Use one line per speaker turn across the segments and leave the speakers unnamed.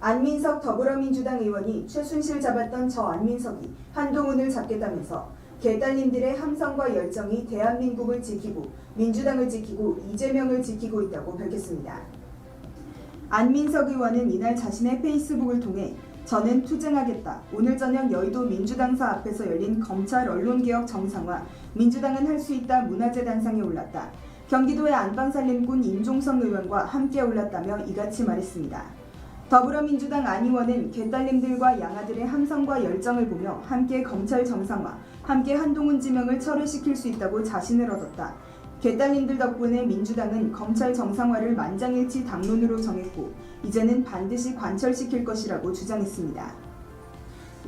안민석 더불어민주당 의원이 최순실 잡았던 저 안민석이 한동훈을 잡겠다면서 개딸님들의 함성과 열정이 대한민국을 지키고 민주당을 지키고 이재명을 지키고 있다고 밝혔습니다. 안민석 의원은 이날 자신의 페이스북을 통해 저는 투쟁하겠다. 오늘 저녁 여의도 민주당사 앞에서 열린 검찰 언론개혁 정상화, 민주당은 할 수 있다 문화재 단상에 올랐다. 경기도의 안방살림꾼 임종성 의원과 함께 올랐다며 이같이 말했습니다. 더불어민주당 안 의원은 개딸님들과 양아들의 함성과 열정을 보며 함께 검찰 정상화, 함께 한동훈 지명을 철회시킬 수 있다고 자신을 얻었다. 개딸님들 덕분에 민주당은 검찰 정상화를 만장일치 당론으로 정했고 이제는 반드시 관철시킬 것이라고 주장했습니다.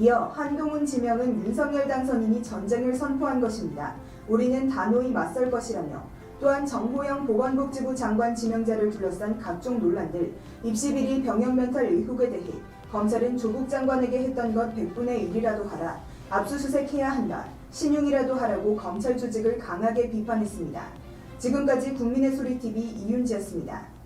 이어 한동훈 지명은 윤석열 당선인이 전쟁을 선포한 것입니다. 우리는 단호히 맞설 것이라며 또한 정호영 보건복지부 장관 지명자를 둘러싼 각종 논란들, 입시 비리 병역 면탈 의혹에 대해 검찰은 조국 장관에게 했던 것 100분의 1이라도 하라, 압수수색해야 한다, 신용이라도 하라고 검찰 조직을 강하게 비판했습니다. 지금까지 국민의 소리 TV 이윤지였습니다.